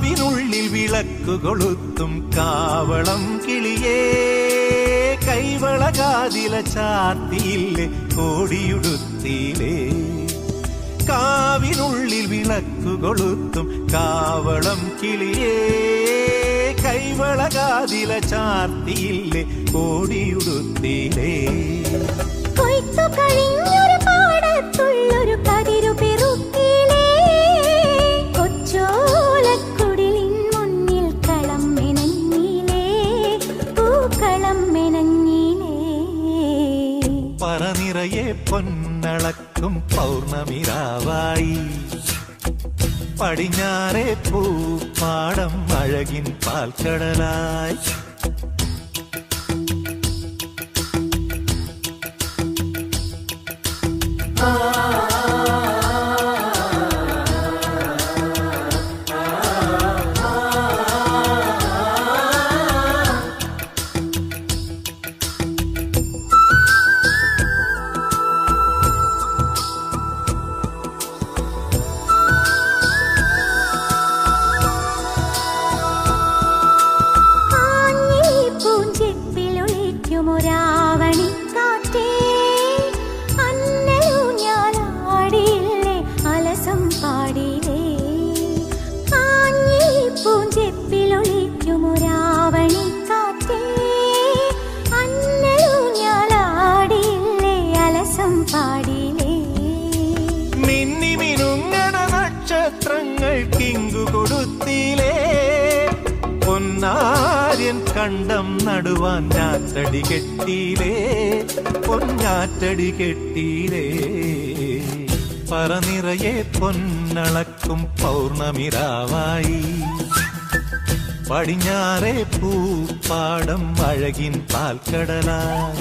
കാവിനുള്ളിൽ വിളക്കു കൊളുത്തും കാവളം കിളിയേ. കൈവളകാതില ചാത്തിയില്ലേ കോടിയുടുത്തിയിലേ കാവിനുള്ളിൽ വിളക്കു കൊളുത്തും കാവളം കിളിയേ. കൈവളകാതില ചാർത്തിയില്ലേ കോടിയുടുത്തിയിലേ പറനിറയെ പൊന്നളക്കും പൗർണമിരാവായി പടിഞ്ഞാറെ പൂപ്പാടം അഴകിൻ പാൽക്കടലായി ആഞ്ഞിലി നക്ഷത്രങ്ങൾ കിങ്കു കൊടുത്തിലേ. പൊന്നാര്യൻ കണ്ടം നടുവാൻ ഞാറ്റടി കെട്ടിയിലേ. പൊന്നാറ്റടി കെട്ടിയിലേ. പറനിറയെ പൊന്നളക്കും പൗർണമിരാവായി. പടിഞ്ഞാറെ പൂപ്പാടം അഴകിൻ പാൽക്കടലായി.